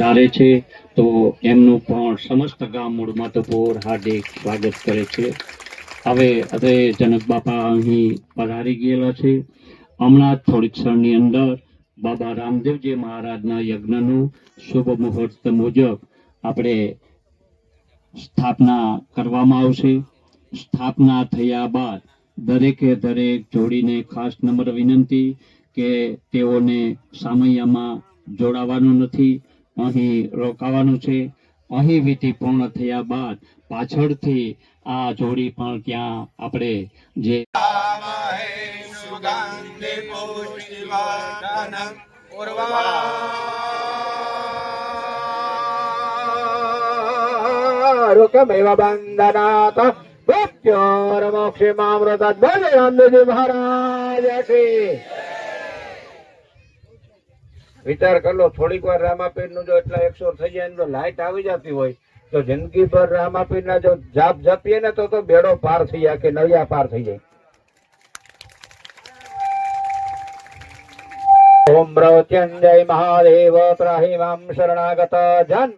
પધારે છે, તો એમનું પણ સમસ્ત ગામ મૂળ માધવપુર હાર્દિક સ્વાગત કરે છે. હવે હવે જનક બાપા અહીં પધારી ગયેલા છે. હમણાં થોડીક ક્ષણની અંદર બાબા રામદેવજી મહારાજના યજ્ઞનું શુભ મુહૂર્ત મુજબ આપણે સ્થાપના કરવામાં આવશે. સ્થાપના થયા બાદ દરેકે દરેક જોડીને ખાસ નમ્ર વિનંતી કે તેઓને સામૈયામાં જોડાવાનું નથી. અહીં રોકાવાનું છે. અહીં વિધિ પૂર્ણ થયા બાદ પાછળથી આ જોડી પણ ત્યાં આપણે જે સુગંધિ પુષ્ટિવર્ધનમ ઉર્વારુકમેવ બંધનાત મહારાજ શ્રી વિચાર કર થોડીક વાર રામાપીરનું જો એટલા એકસો થઈ જાય તો લાઈટ આવી જતી હોય, તો જિંદગી ભર રામાપીર ના જો જાપ જપીએ ને તો તો બેડો પાર થઈ જાય કે નળિયા પાર થઈ જાય. ઓમ પ્રત્યંજય મહાદેવ ત્રાહિમામ શરણાગત જન.